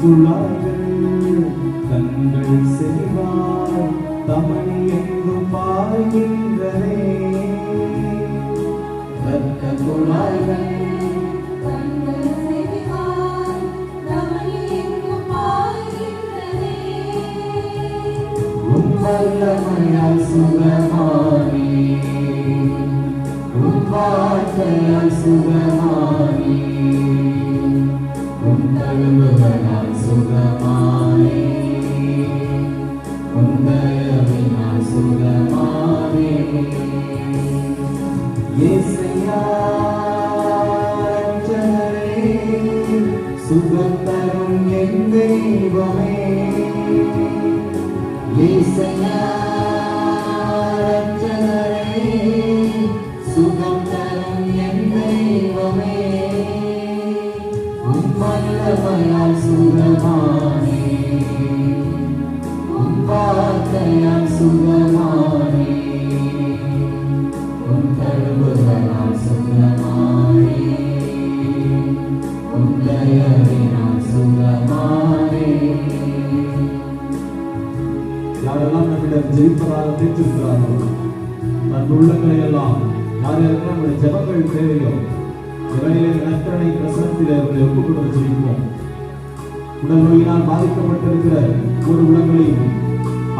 குழார்கள் தங்கள் செல்வார் தமணி எங்கும் பாய்கின்றதே ரத்த குழார்கள் வல்லமையால் சுகமானி உன் வார்த்தையால் சுகந்தரும் என் தெய்வமே. சுகந்தரும் என் தெய்வமே. உம்மல்லமையா ஜெயிப்பதாக தீர்த்திருக்கிறார் தன் உள்ளங்களை எல்லாம் யாருக்கு நம்முடைய ஜபங்கள் தேவையோ இறையிலே நற்பனை பிரசனத்தில் அவர்களை ஒப்பு கொடுத்து ஜெயிப்போம். உடல் நோயினால் பாதிக்கப்பட்டிருக்கிற ஒரு உடல்களையும்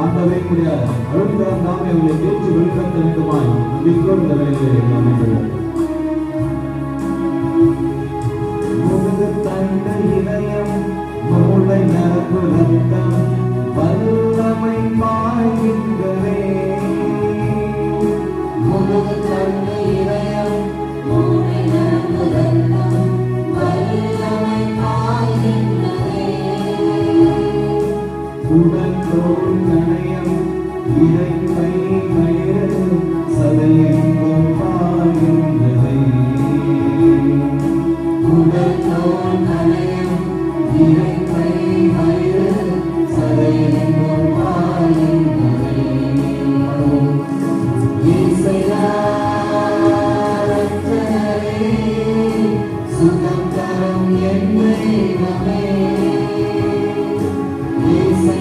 ஆண்டவை உடைய அருள்கரம் தாமே அவர்களை தேர்ச்சி வெளிப்படுத்த வேண்டுமாய் நம்பிக்கையோடு இந்த வேலைகளை நாம்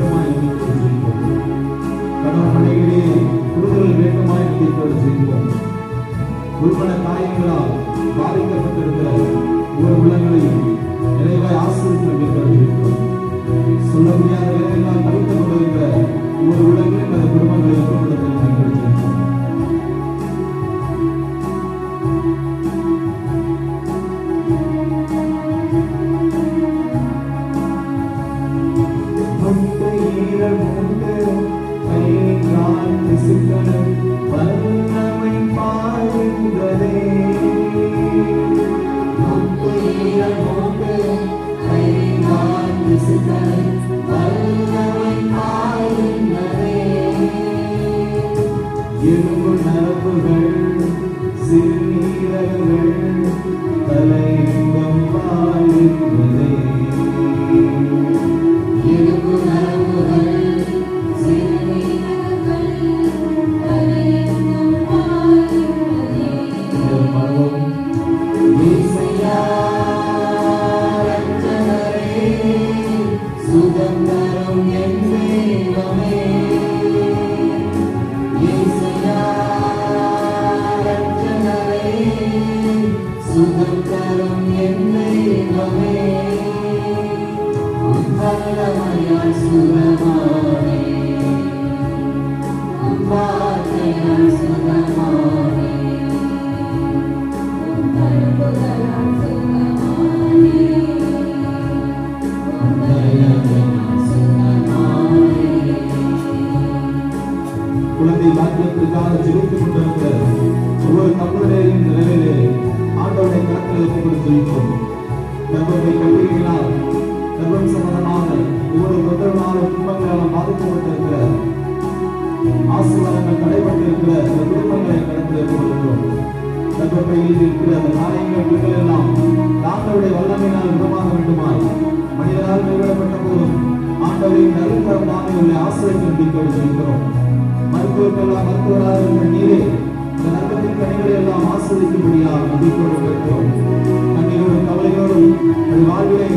வேண்டுமா என்று சிந்திப்போம் கணவன் மனைவிலே குடும்பங்கள் வேண்டுமா என்று இப்போது சிந்திப்போம் குடும்ப காரியங்களால் பாதிக்கப்பட்டிருக்கிற ஒரு உள்ளங்களை நிறைவாய் ஆசிரியர்கள் துன்பங்களாலும் ஆசீர்வாதங்கள் தடைப்பட்டிருக்கிற குடும்பங்களை கடந்து கர்ப்பப்பையில் இருக்கிற அந்த காரியங்கள் எல்லாம் தாங்களுடைய வல்லமையினால் குணமாக வேண்டுமாய். மனிதரால் கைவிடப்பட்ட போதும் ஆண்டவரின் நல்கரம் தாமே உள்ள ஆசிரியர்கள் நம்பிக்கையோடு சொல்கிறோம் மருத்துவர்களெல்லாம் மருத்துவராக இருக்கிற நீரே இந்த கனிகளை எல்லாம் ஆஸ்வதிக்கும்படியாக நம்பிக்கையோடு கேட்கிறோம். கண்ணீரோடும் கவலையோடும் அது வாழ்விலை